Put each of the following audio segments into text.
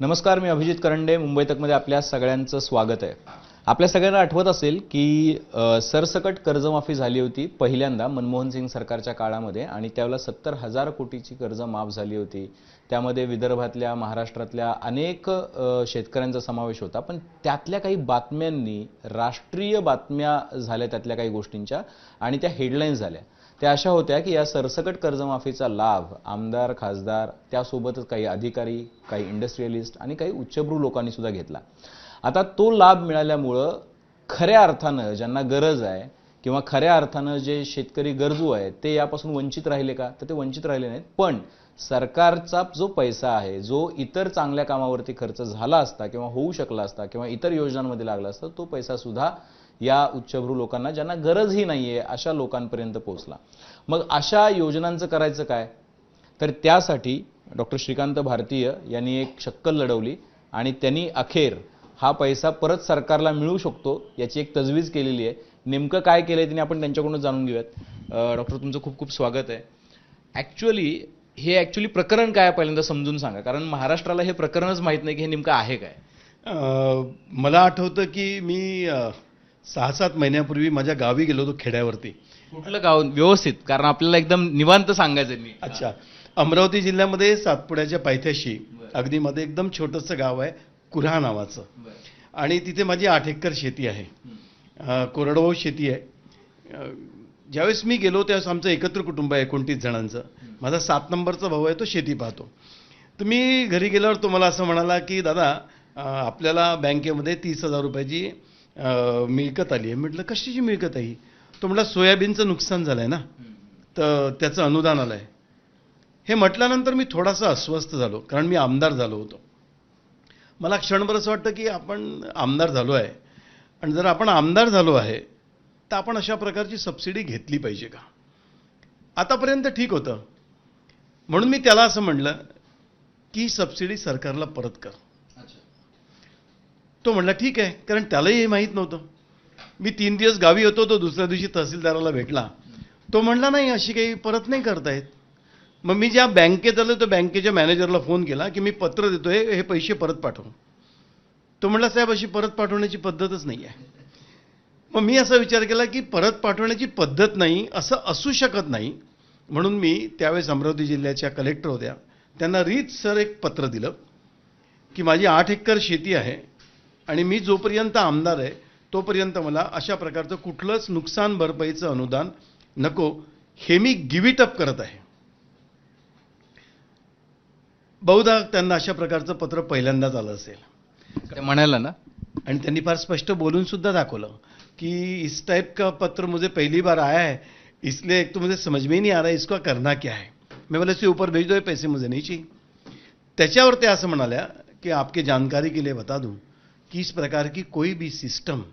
नमस्कार मी अभिजित करंडे. मुंबई तकमध्ये आपल्या सगळ्यांचं स्वागत आहे. आपल्या सगळ्यांना आठवत असेल की सरसकट कर्जमाफी झाली होती पहिल्यांदा मनमोहन सिंग सरकारच्या काळामध्ये आणि त्यावेळेला सत्तर हजार कोटीची कर्ज माफ झाली होती. त्यामध्ये विदर्भातल्या महाराष्ट्रातल्या अनेक शेतकऱ्यांचा समावेश होता. पण त्यातल्या काही बातम्यांनी राष्ट्रीय बातम्या झाल्या त्यातल्या काही गोष्टींच्या आणि त्या हेडलाईन्स झाल्या. त्या अशा होत्या की या सरसकट कर्जमाफीचा लाभ आमदार खासदार त्यासोबतच काही अधिकारी काही इंडस्ट्रियलिस्ट आणि काही उच्चभ्रू लोकांनी सुद्धा घेतला. आता तो लाभ मिळाल्यामुळं खऱ्या अर्थानं ज्यांना गरज आहे किंवा खऱ्या अर्थानं जे शेतकरी गरजू आहेत ते यापासून वंचित राहिले का? तर ते वंचित राहिले नाहीत. पण सरकारचा जो पैसा आहे जो इतर चांगल्या कामावरती खर्च झाला असता किंवा होऊ शकला असता किंवा इतर योजनांमध्ये लागला असता तो पैसा सुद्धा या उच्चभ्रू लोकांना ज्यांना गरजही नाही आहे अशा लोकांपर्यंत पोहोचला. मग अशा योजनांचं करायचं काय? तर त्यासाठी डॉक्टर श्रीकांत भारतीय यांनी एक शक्कल लढवली आणि त्यांनी अखेर हा पैसा परत सरकारला मिळू शकतो याची एक तजवीज केलेली आहे. नेमकं काय केलं आहे त्यांनी आपण त्यांच्याकडून जाणून घेऊयात. डॉक्टर तुमचं खूप खूप स्वागत आहे. ॲक्च्युअली हे ॲक्च्युअली प्रकरण काय पहिल्यांदा समजून सांगा. कारण महाराष्ट्राला हे प्रकरणच माहीत नाही की हे नेमकं आहे काय. मला आठवतं की मी सहा सात महिन्यापूर्वी माझ्या गावी गेलो होतो खेड्यावरती. कुठलं गाव? व्यवस्थित कारण आपल्याला एकदम निवांत सांगायचं मी. अच्छा. अमरावती जिल्ह्यामध्ये सातपुड्याच्या पायथ्याशी अगदी मध्ये एकदम छोटंसं गाव आहे कुऱ्हा नावाचं. आणि तिथे माझी आठ एकर शेती आहे. कोरडवाहू शेती आहे. ज्यावेळेस मी गेलो त्यावेळेस आमचं एकत्र कुटुंब आहे एकोणतीस जणांचं. माझा सात नंबरचा भाऊ आहे तो शेती पाहतो. तर मी घरी गेल्यावर तो मला असं म्हणाला की दादा आपल्याला बँकेमध्ये तीस हजार रुपयाची मिळकत आली आहे. म्हटलं कशाची मिळकत आहे तो म्हटला सोयाबीनचं नुकसान झालं आहे ना. तर त्याचं अनुदान आलं आहे हे म्हटल्यानंतर मी थोडासा अस्वस्थ झालो कारण मी आमदार झालो होतो. मला क्षणभर असं वाटतं की आपण आमदार झालो आहे. आणि जर आपण आमदार झालो आहे तर आपण अशा प्रकारची सबसिडी घेतली पाहिजे का? आतापर्यंत ठीक होतं. म्हणून मी त्याला असं म्हणलं की सबसिडी सरकारला परत कर. तो म्हणला ठीक आहे. कारण त्यालाही हे माहीत नव्हतं. मी तीन दिवस गावी होतो तो दुसऱ्या दिवशी तहसीलदाराला भेटला. तो म्हणला नाही अशी काही परत नाही करतायत. मग मी ज्या बँकेत आलो तो बँकेच्या मॅनेजरला फोन केला की मी पत्र देतोय हे पैसे परत पाठव. तो म्हणला साहेब अशी परत पाठवण्याची पद्धतच नाही आहे. मग मी असा विचार केला की परत पाठवण्याची पद्धत नाही असं असू शकत नाही. म्हणून मी त्यावेळेस अमरावती जिल्ह्याच्या कलेक्टर होत्या. त्यांना रीत सर एक पत्र दिलं की माझी आठ एकर शेती आहे आणि मी जोपर्यंत आमदार आहे तोपर्यंत मला अशा प्रकारचं कुठलंच नुकसान भरपाईचं अनुदान नको हे मी गिव्ह इट अप करत आहे. बहुधा त्यांना अशा प्रकारचं पत्र पहिल्यांदाच आलं असेल. ते म्हणाला ना. आणि त्यांनी फार स्पष्ट बोलून सुद्धा दाखवलं कि इस टाइप का पत्र मुझे पहली बार आया है इसलिए एक तो मुझे समझ में ही नहीं आ रहा है इसका करना क्या है? मैं बोले इससे ऊपर भेज दो पैसे मुझे नहीं चाहिए। त्याच्यावर ते असं म्हणाल्या की आपके जानकारी के लिए बता दूं कि इस प्रकार की कोई भी सिस्टम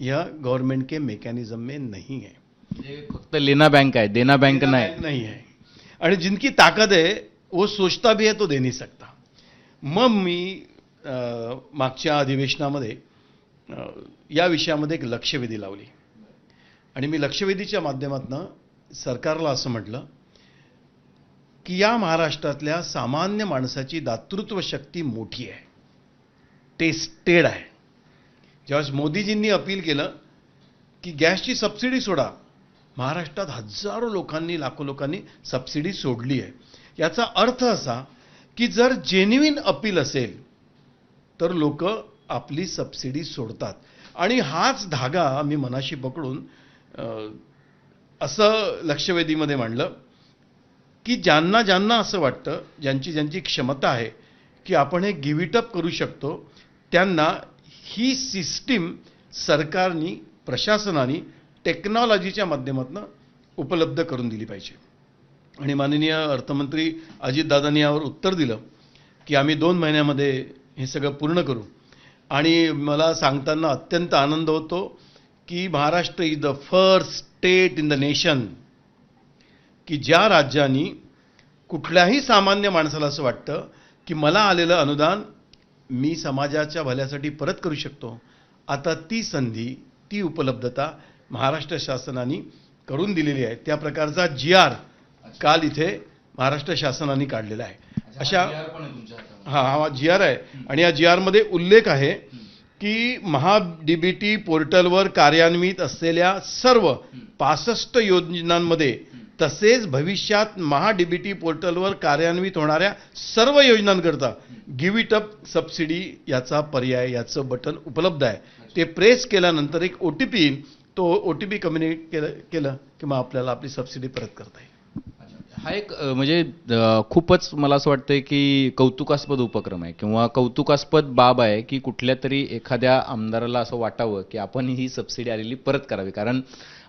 यह गवर्नमेंट के मैकेनिज्म में नहीं है। हे फक्त लेना बँक आहे देना बँक नाही। बैंक नहीं है। आणि जिनकी ताकद है वो सोचता भी है तो दे नहीं सकता। मग मी मागच्या अधिवेशनामध्ये या विषयामध्ये एक लक्षवेधी लावली. आणि मी लक्षवेधीच्या माध्यमातून सरकारला असं म्हटलं की या महाराष्ट्रातल्या सामान्य माणसाची दातृत्व शक्ती मोठी आहे. टेस्टेड आहे. ज्यावेळेस मोदीजींनी अपील केलं की गॅसची सबसिडी सोडा. महाराष्ट्रात हजारो लोकांनी लाखो लोकांनी सबसिडी सोडली आहे. याचा अर्थ असा की जर जेन्युइन अपील असेल तर लोक आपली सबसिडी सोडतात. आणि हाच धागा मी मनाशी पकडून असं लक्षवेधीमध्ये मांडलं की ज्यांना ज्यांना असं वाटतं ज्यांची ज्यांची क्षमता आहे की आपण हे गिव्ह इट अप करू शकतो त्यांना ही सिस्टीम सरकारनी प्रशासनाने टेक्नॉलॉजीच्या माध्यमातून उपलब्ध करून दिली पाहिजे. आणि माननीय अर्थमंत्री अजितदादांनी यावर उत्तर दिलं की आम्ही दोन महिन्यामध्ये हे सगळं पूर्ण करू. आणि मला सांगताना अत्यंत आनंद होतो की Maharashtra is the first state in the nation की ज्या राज्यांनी कुठल्याही सामान्य माणसाला असं वाटतं की मला आलेलं अनुदान मी समाजाच्या भल्यासाठी परत करू शकतो. आता ती संधी ती उपलब्धता महाराष्ट्र शासनाने करून दिलेली आहे. त्या प्रकारचा जी आर काल इथे महाराष्ट्र शासनाने काढलेला आहे. अशा हा हा जी आर आहे. आणि या जी आरमध्ये उल्लेख आहे की महा डीबीटी पोर्टलवर कार्यान्वित असलेल्या सर्व पासष्ट योजनांमध्ये तसेच भविष्यात महाडीबीटी पोर्टलवर कार्यान्वित होणाऱ्या सर्व योजनांकरता गिव्ह इट अप सबसिडी याचा पर्याय याचं बटन उपलब्ध आहे. ते प्रेस केल्यानंतर एक ओ टी पी येईल तो ओ टी पी कम्युनिकेट केलं केलं किंवा आपल्याला आपली सबसिडी परत करता येईल. हा एक म्हणजे खूपच मला असं वाटतंय की कौतुकास्पद उपक्रम आहे किंवा कौतुकास्पद बाब आहे की कुठल्या तरी एखाद्या आमदाराला असं वाटावं की आपण ही सबसिडी आलेली परत करावी. कारण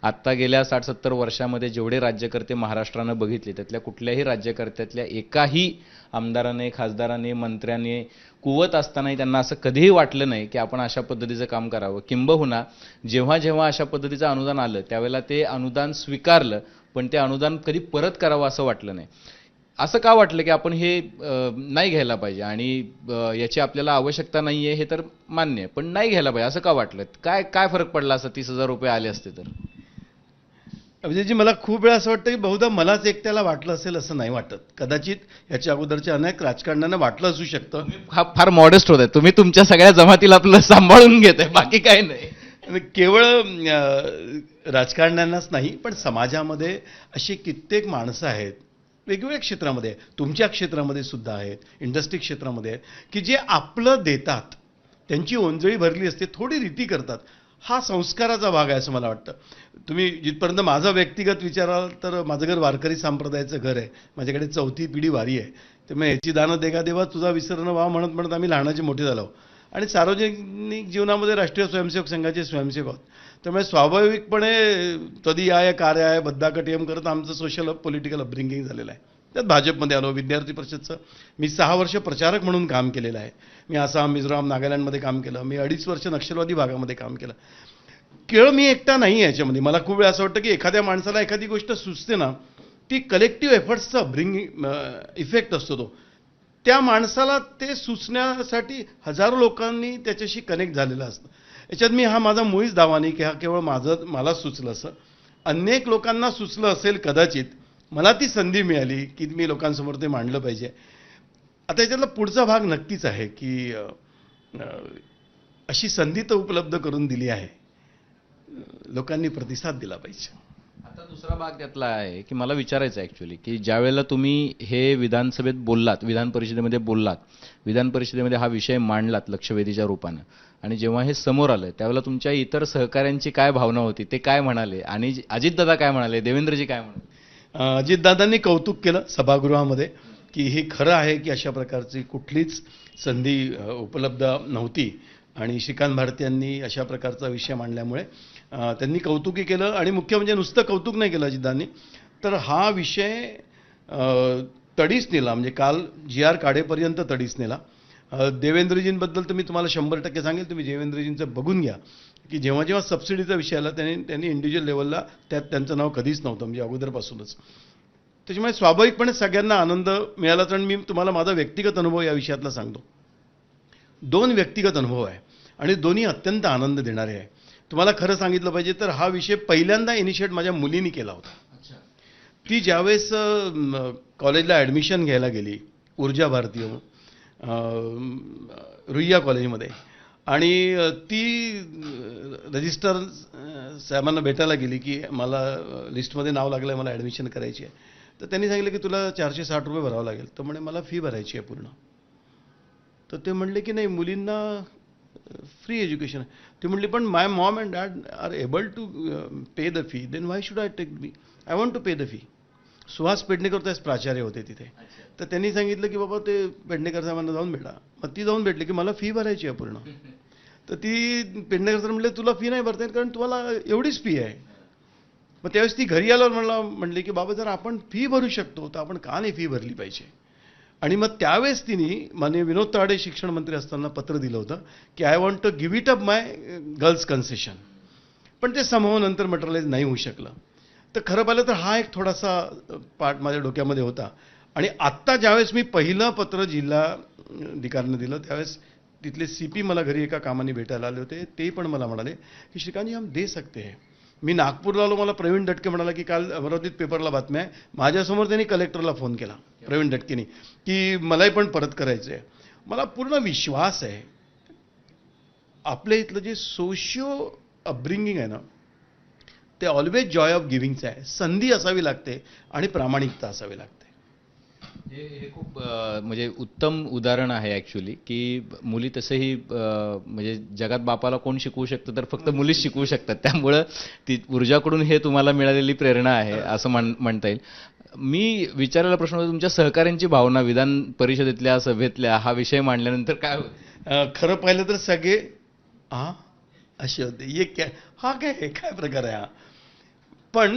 आत्ता गेल्या साठ सत्तर वर्षामध्ये जेवढे राज्यकर्ते महाराष्ट्रानं बघितले त्यातल्या कुठल्याही राज्यकर्त्यातल्या एकाही आमदाराने खासदाराने मंत्र्याने कुवत असतानाही त्यांना असं कधीही वाटलं नाही की आपण अशा पद्धतीचं काम करावं. किंबहुना जेव्हा जेव्हा अशा पद्धतीचं अनुदान आलं त्यावेळेला ते अनुदान स्वीकारलं पण ते अनुदान कधी परत करावं असं वाटलं नाही. असं का वाटलं की आपण हे नाही घ्यायला पाहिजे? आणि याची आपल्याला आवश्यकता नाही आहे हे तर मान्य आहे पण नाही घ्यायला पाहिजे. असं का वाटलं? काय काय फरक पडला असं तीस हजार रुपये आले असते तर? अभिजितजी मला खूप वेळा असं वाटतं की बहुधा मलाच एकट्याला वाटलं असेल असं नाही वाटत. कदाचित याच्या अगोदरच्या अनेक राजकारण्यांना वाटलं असू शकतं. हा फार मॉडेस्ट होत आहे. तुम्ही तुमच्या सगळ्या जमातीला आपलं सांभाळून घेत आहे. बाकी काय नाही. केवळ राजकारण्यांनाच नाही पण समाजामध्ये अशी कित्येक माणसं आहेत. वेगवेगळ्या क्षेत्रामध्ये तुमच्या क्षेत्रामध्ये सुद्धा आहेत. इंडस्ट्री क्षेत्रामध्ये आहेत. की जे आपलं देतात त्यांची ओंजळी भरली असते थोडी रीती करतात. हा संस्काराचा भाग आहे असं मला वाटतं. तुम्ही जिथपर्यंत माझा व्यक्तिगत विचाराल तर माझं घर वारकरी संप्रदायाचं घर आहे. माझ्याकडे चौथी पिढी वारी आहे. त्यामुळे याची दानं देगा देवा तुझा विसरणं व्हा म्हणत म्हणत आम्ही लहानाचे मोठे झालो. आणि सार्वजनिक जीवनामध्ये राष्ट्रीय स्वयंसेवक संघाचे स्वयंसेवक आहोत. त्यामुळे स्वाभाविकपणे तदी आय कार्य आहे बद्धाकटियम करत आमचं सोशल पॉलिटिकल अपब्रिंगिंग झालेलं आहे. त्यात भाजपमध्ये आलो विद्यार्थी परिषदचं. मी सहा वर्ष प्रचारक म्हणून काम केलेलं आहे. मी आसाम मिझोराम नागालँडमध्ये काम केलं. मी अडीच वर्ष नक्षलवादी भागामध्ये काम केलं. केवळ मी एकटा नाही आहे याच्यामध्ये. मला खूप वेळा असं वाटतं की एखाद्या माणसाला एखादी गोष्ट सुचते ना ती कलेक्टिव्ह एफर्ट्सचा ब्रिंग इफेक्ट असतो तो. त्या माणसाला ते सुचण्यासाठी हजारो लोकांनी त्याच्याशी कनेक्ट झालेलं असतं. याच्यात मी हा माझा मुळीच दावा नाही की हा केवळ माझं मला सुचलं असं. अनेक लोकांना सुचलं असेल कदाचित मला ती संधी मिळाली की मी लोकांसमोर ते मांडलं पाहिजे. आता याच्यातला पुढचा भाग नक्कीच आहे की अशी संधी तर उपलब्ध करून दिली आहे. लोकांनी प्रतिसाद दिला पाहिजे. आता दुसरा भाग त्यातला आहे की मला विचारायचं ॲक्च्युली की ज्या वेळेला तुम्ही हे विधानसभेत बोललात विधान परिषदेमध्ये बोललात विधान परिषदेमध्ये हा विषय मांडलात लक्षवेधीच्या रूपानं आणि जेव्हा हे समोर आलं त्यावेळेला तुमच्या इतर सहकाऱ्यांची काय भावना होती ते काय म्हणाले आणि अजितदादा काय म्हणाले देवेंद्रजी काय म्हणाले? अजितदादांनी कौतुक केलं सभागृहामध्ये की हे खरं आहे की अशा प्रकारची कुठलीच संधी उपलब्ध नव्हती. आणि श्रीकांत भारतीयांनी अशा प्रकारचा विषय मांडल्यामुळे त्यांनी कौतुकही केलं आणि मुख्य म्हणजे नुसतं कौतुक नाही केलं अजितदांनी तर हा विषय अ, तडीस नेला. म्हणजे काल जी आर काढेपर्यंत तडीस नेला. देवेंद्रजींबद्दल तर मी तुम्हाला शंभर टक्के सांगेल तुम्ही देवेंद्रजींचं बघून घ्या. की जेव्हा जेव्हा सबसिडीचा विषय आला त्यांनी त्यांनी इंडिव्हिज्युअल लेवलला त्यात त्यांचं नाव कधीच नव्हतं म्हणजे अगोदरपासूनच. त्याच्यामुळे स्वाभाविकपणे सगळ्यांना आनंद मिळाला आणि मी तुम्हाला माझा व्यक्तिगत अनुभव या विषयातला सांगतो. दोन व्यक्तिगत अनुभव आहे आणि दोन्ही अत्यंत आनंद देणारे आहे. तुम्हाला खरं सांगितलं पाहिजे तर हा विषय पहिल्यांदा इनिशिएट माझ्या मुलीने केला होता. ती ज्यावेळेस कॉलेजला ॲडमिशन घ्यायला गेली ऊर्जा भारती म्हणून अ, रुईया कॉलेजमध्ये आणि ती रजिस्टर साहेबांना भेटायला गेली की मला लिस्टमध्ये नाव लागलं आहे मला ॲडमिशन करायची आहे. तर त्यांनी सांगितलं की तुला चारशे साठ रुपये भरावं लागेल. तर म्हणे मला फी भरायची आहे पूर्ण. तर ते म्हणले की नाही मुलींना फ्री एज्युकेशन ते म्हणले पण my mom and dad are able to pay the fee. Then why should I take me? I want to pay the fee. Suhas Pednekar त्याच प्राचार्य होते तिथे. तर त्यांनी सांगितलं की बाबा ते पेडणेकर साहेबांना जाऊन भेटा. मग ती जाऊन भेटली की मला फी भरायची आहे पूर्ण. तर ती पेडणेकर सर म्हणले तुला फी नाही भरता येईल कारण तुम्हाला एवढीच फी आहे. मग त्यावेळेस ती घरी आल्यावर मला म्हणले की बाबा जर आपण फी भरू शकतो तर आपण का नाही फी भरली पाहिजे? आणि मग त्यावेळेस तिने माननीय विनोद तावडे शिक्षण मंत्री असताना पत्र दिलं होतं की I want to give it up my girls concession पण ते समूह नंतर मटेरियलाइज नाही होऊ शकलं. तर खरं पाहिलं तर हा एक थोडासा पार्ट माझ्या डोक्यामध्ये होता. आणि आत्ता ज्यावेळेस मी पहिलं पत्र जिल्हा दिलं त्यावेळेस तिथले सी पी मला घरी एका कामाने भेटायला आले होते. ते पण मला म्हणाले की श्रीकांतजी हम दे सकते हैं. मी नागपूरला आलो मला प्रवीण डटके म्हणाला की काल अमरावतीत पेपरला बातम्या आहे. माझ्यासमोर त्यांनी कलेक्टरला फोन केला प्रवीण डटकेनी की मलाही पण परत करायचं आहे मला पूर्ण विश्वास आहे. आपल्या इथलं जे सोशिओ अपब्रिंगिंग आहे ना ते ऑलवेज जॉय ऑफ गिव्हिंगचं आहे. संधी असावी लागते आणि प्रामाणिकता असावी लागते. हे खूप म्हणजे उत्तम उदाहरण आहे ॲक्च्युली की मुली तसंही म्हणजे जगात बापाला कोण शिकवू शकतं तर फक्त मुलीच शिकवू शकतात. त्यामुळं ती ऊर्जाकडून हे तुम्हाला मिळालेली प्रेरणा आहे असं म्हण म्हणता येईल. मी विचारायला प्रश्न होता तुमच्या सहकाऱ्यांची भावना विधान परिषदेतल्या सभेतल्या हा विषय मांडल्यानंतर काय होतं? खरं पाहिलं तर सगळे हा असे होते. ये काय हा काय हे काय प्रकार आहे हा? पण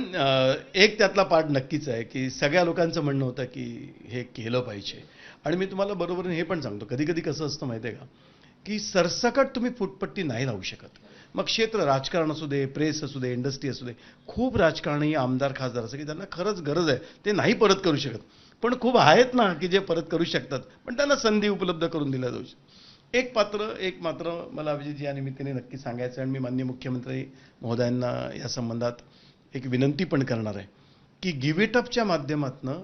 एक त्यातला पार्ट नक्कीच आहे की सगळ्या लोकांचं म्हणणं होतं की हे केलं पाहिजे. आणि मी तुम्हाला बरोबर हे पण सांगतो. कधी कधी कसं असतं माहिती आहे का? की सरसकट तुम्ही फुटपट्टी नाही लावू शकत. मग क्षेत्र राजकारण असू दे प्रेस असू दे इंडस्ट्री असू दे खूप राजकारणी आमदार खासदार असं की त्यांना खरंच गरज आहे. ते नाही परत करू शकत. पण खूप आहेत ना की जे परत करू शकतात. पण त्यांना संधी उपलब्ध करून दिल्या जाऊ शकते एक पात्र एक मात्र मला अभिजित या निमित्ताने नक्की सांगायचं आहे आणि मी माननीय मुख्यमंत्री महोदयांना या संबंधात एक विनंती पण करणार आहे की गिव्ह इट अपच्या माध्यमातनं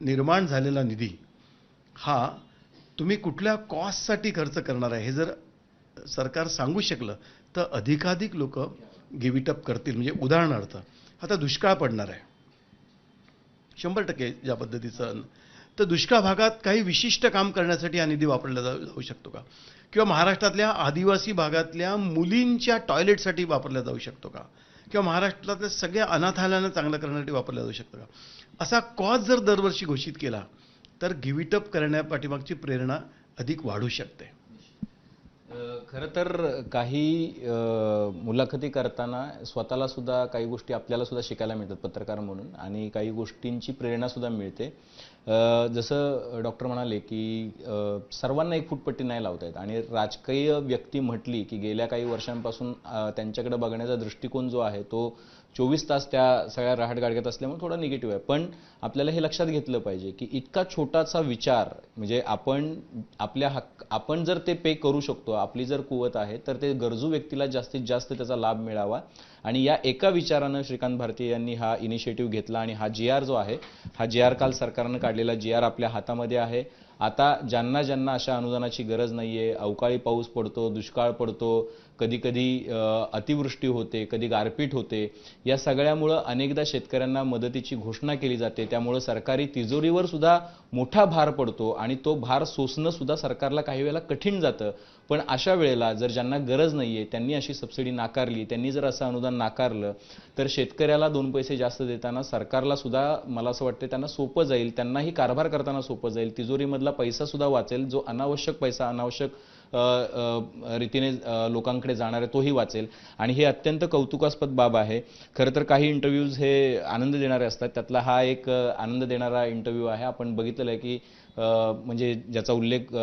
निर्माण झालेला निधी हा तुम्ही कुठल्या कॉस्टसाठी खर्च करणार आहे हे जर सरकार सांगू शकलं तर अधिकाधिक लोक गिव्ह इट अप करतील. म्हणजे उदाहरणार्थ आता दुष्काळ पडणार आहे. शंभर टक्के ज्या पद्धतीचं तर दुष्काळ भागात काही विशिष्ट काम करण्यासाठी हा निधी वापरला जाऊ जाऊ शकतो का? किंवा महाराष्ट्रातल्या आदिवासी भागातल्या मुलींच्या टॉयलेटसाठी वापरला जाऊ शकतो का? किंवा महाराष्ट्रातल्या सगळ्या अनाथालयांना चांगलं करण्यासाठी वापरला जाऊ शकतो का? असा कॉज जर दरवर्षी घोषित केला तर गिव्हिटअप करण्यापाठीमागची प्रेरणा अधिक वाढू शकते. खरं तर काही मुलाखती करताना स्वतःला सुद्धा काही गोष्टी आपल्याला सुद्धा शिकायला मिळतात पत्रकार म्हणून आणि काही गोष्टींची प्रेरणा सुद्धा मिळते. जसं डॉक्टर म्हणाले की सर्वांना एक फुटपट्टी नाही लावता येत. आणि राजकीय व्यक्ती म्हटली की गेल्या काही वर्षांपासून त्यांच्याकडे बघण्याचा दृष्टिकोन जो आहे तो चोवीस तास त्या सगळ्या रहाटगाडग्यात असल्यामुळे थोडा निगेटिव्ह आहे. पण आपल्याला हे लक्षात घेतलं पाहिजे की इतका छोटासा विचार म्हणजे आपण आपल्या हक्क आपण जर ते पे करू शकतो आपली जर कुवत आहे तर ते गरजू व्यक्तीला जास्तीत जास्त त्याचा लाभ मिळावा. आणि या एका विचारानं श्रीकांत भारती यांनी हा इनिशिएटिव्ह घेतला आणि हा जी आर जो आहे हा जी आर काल सरकारनं काढलेला जी आर आपल्या हातामध्ये आहे. आता ज्यांना ज्यांना अशा अनुदानाची गरज नाही आहे अवकाळी पाऊस पडतो दुष्काळ पडतो कधी कधी अतिवृष्टी होते कधी गारपीट होते या सगळ्यामुळं अनेकदा शेतकऱ्यांना मदतीची घोषणा केली जाते. त्यामुळं सरकारी तिजोरीवर सुद्धा मोठा भार पडतो आणि तो भार सोसणं सुद्धा सरकारला काही वेळेला कठीण जातं. पण अशा वेळेला जर ज्यांना गरज नाही आहे त्यांनी अशी सबसिडी नाकारली त्यांनी जर असं अनुदान नाकारलं तर शेतकऱ्याला दोन पैसे जास्त देताना सरकारला सुद्धा मला असं वाटतं त्यांना सोपं जाईल. त्यांनाही कारभार करताना सोपं जाईल. तिजोरीमधला पैसा सुद्धा वाचेल जो अनावश्यक पैसा अनावश्यक रीतीने लोकांकडे जाणार आहे तोही वाचेल. आणि हे अत्यंत कौतुकास्पद बाब आहे. खरं तर काही इंटरव्ह्यूज हे आनंद देणारे असतात. त्यातला हा एक आनंद देणारा इंटरव्ह्यू आहे. आपण बघितलेलं आहे की म्हणजे ज्याचा उल्लेख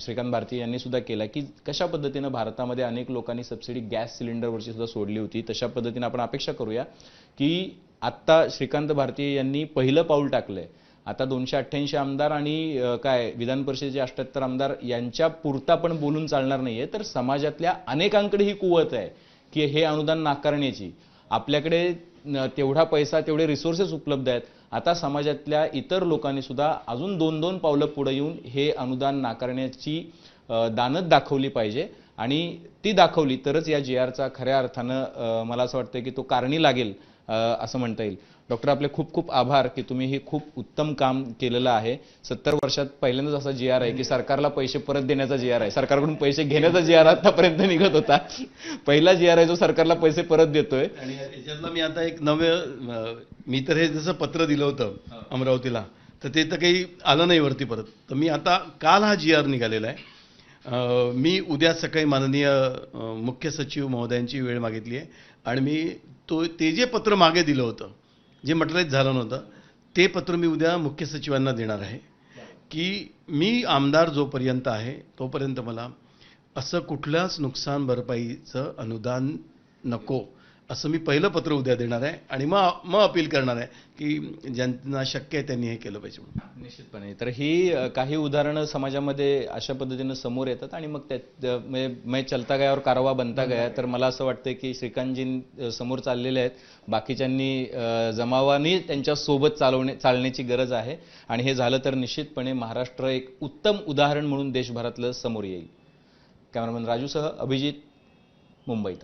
श्रीकांत भारती यांनी सुद्धा केला की कशा पद्धतीनं भारतामध्ये अनेक लोकांनी सबसिडी गॅस सिलेंडरवरची सुद्धा सोडली होती तशा पद्धतीनं आपण अपेक्षा करूया की आत्ता श्रीकांत भारती यांनी पहिलं पाऊल टाकलंय. आता दोनशे अठ्ठ्याऐंशी आमदार आणि काय विधान परिषदेचे अठ्याहत्तर आमदार यांच्या पुरता पण बोलून चालणार नाहीये तर समाजातल्या अनेकांकडे ही कुवत आहे की हे अनुदान नाकारण्याची. आपल्याकडे तेवढा पैसा तेवढे रिसोर्सेस उपलब्ध आहेत. आता समाजातल्या इतर लोकांनी सुद्धा अजून दोन दोन पावलं पुढे येऊन हे अनुदान नाकारण्याची दानत दाखवली पाहिजे. आणि ती दाखवली तरच या जी आरचा खऱ्या अर्थानं मला असं वाटतं की तो कारणी लागेल. असं म्हणता येईल. डॉक्टर आपले खूप खूप आभार की तुम्ही हे खूप उत्तम काम केलेलं आहे. सत्तर वर्षात पहिल्यांदाच असा जी आर आहे की सरकारला पैसे परत देण्याचा जी आर आहे. सरकारकडून पैसे घेण्याचा जी आर आतापर्यंत निघत होता. पहिला जी आर आहे जो सरकारला पैसे परत देतोय. आणि याच्यातलं मी आता एक नवे मी तर हे जसं पत्र दिलं होतं अमरावतीला तर ते तर काही आलं नाही वरती परत. तर मी आता काल हा जी आर निघालेला आहे. मी उद्या सकाळी माननीय मुख्य सचिव महोदयांची वेळ मागितली आहे. आणि मी तो ते जे पत्र मागे दिलं होतं जे मटराईज झालं नव्हतं ते पत्र मी उद्या मुख्य सचिवांना देणार आहे. की मी आमदार जोपर्यंत आहे तोपर्यंत मला असं कुठल्याच नुकसान भरपाईचं अनुदान नको. असं मी पहिलं पत्र उद्या देणार आहे आणि मग मग अपील करणार आहे की ज्यांना शक्य आहे त्यांनी हे केलं पाहिजे म्हणून. निश्चितपणे. तर ही काही उदाहरणं समाजामध्ये अशा पद्धतीनं समोर येतात आणि मग त्यात म्हणजे मैं चलता गयावर कारवा बनता गया तर मला असं वाटतं की श्रीकांतजी समोर चाललेले आहेत. बाकीच्यांनी जमावानी त्यांच्यासोबत चालवणे चालण्याची गरज आहे. आणि हे झालं तर निश्चितपणे महाराष्ट्र एक उत्तम उदाहरण म्हणून देशभरातलं समोर येईल. कॅमेरामॅन राजूसह अभिजित मुंबई